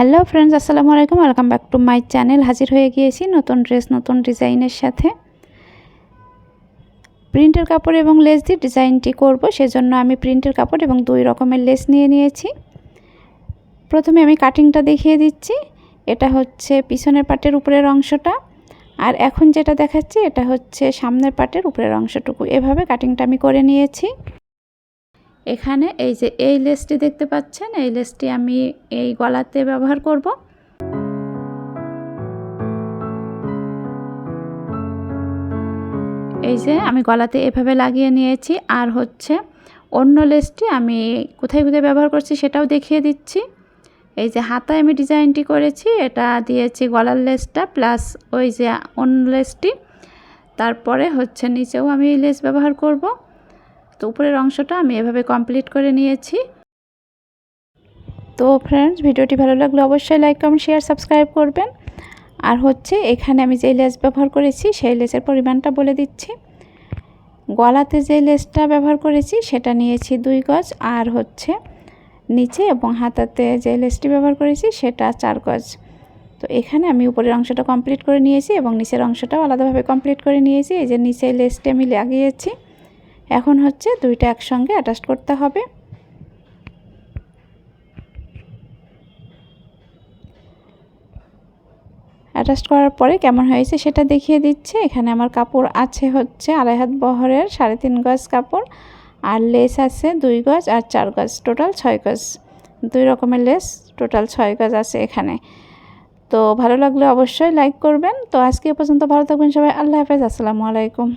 Hello friends আসসালামু আলাইকুম। Welcome back to my channel হাজির হয়ে গিয়েছি নতুন ড্রেস নতুন ডিজাইনের সাথে। প্রিন্টের কাপড় এবং লেস দিয়ে ডিজাইনটি করব, সেজন্য আমি প্রিন্টের কাপড় এবং দুই রকমের লেস নিয়ে নিয়েছি। প্রথমে আমি কাটিংটা দেখিয়ে দিচ্ছি। এটা হচ্ছে পিছনের পাটের উপরের অংশটা। আর এখন যেটা দেখাচ্ছি, এটা হচ্ছে সামনের পাটের উপরের অংশটুকু। এভাবে কাটিংটা আমি করে নিয়েছি। এখানে এই যে এই লেসটি দেখতে পাচ্ছেন, এই লেসটি আমি এই গলাতে ব্যবহার করব। এই যে আমি গলাতে এভাবে লাগিয়ে নিয়েছি, আর হচ্ছে অন্য লেসটি আমি কোথায় কোথায় ব্যবহার করছি সেটাও দেখিয়ে দিচ্ছি। এই যে হাতায় আমি ডিজাইনটি করেছি, এটা দিয়েছি গলার লেসটা প্লাস ওই যে অন্য লেসটি। তারপরে হচ্ছে নিচেও আমি এই লেস ব্যবহার করব। তো উপরের অংশটা আমি এভাবে কমপ্লিট করে নিয়েছি। তো ফ্রেন্ডস ভিডিওটি ভালো লাগলে অবশ্যই লাইক কমেন্ট শেয়ার সাবস্ক্রাইব করবেন। আর হচ্ছে এখানে আমি যে লেস ব্যবহার করেছি, সেই লেসের পরিমাণটা বলে দিচ্ছি। গলাতে যে লেসটা ব্যবহার করেছি, সেটা নিয়েছি দুই গজ। আর হচ্ছে নিচে এবং হাতাতে যে লেসটি ব্যবহার করেছি, সেটা চার গজ। তো এখানে আমি উপরের অংশটা কমপ্লিট করে নিয়েছি এবং নিচের অংশটাও আলাদাভাবে কমপ্লিট করে নিয়েছি। এই যে নিচের লেসটি আমি লাগিয়েছি। এখন হচ্ছে দুইটা একসঙ্গে অ্যাটাচ করতে হবে। অ্যাটাচ করার পরে কেমন হয়েছে সেটা দেখিয়ে দিচ্ছে। এখানে আমার কাপড় আছে হচ্ছে আড়াই হাত বহরের সাড়ে তিন গজ কাপড়, আর লেস আছে দুই গজ আর চার গজ টোটাল ছয় গজ। দুই রকমের লেস টোটাল ছয় গজ আছে এখানে। তো ভালো লাগলে অবশ্যই লাইক করবেন। তো আজকে পর্যন্ত ভালো থাকবেন সবাই, আল্লাহ হাফেজ, আসসালামু আলাইকুম।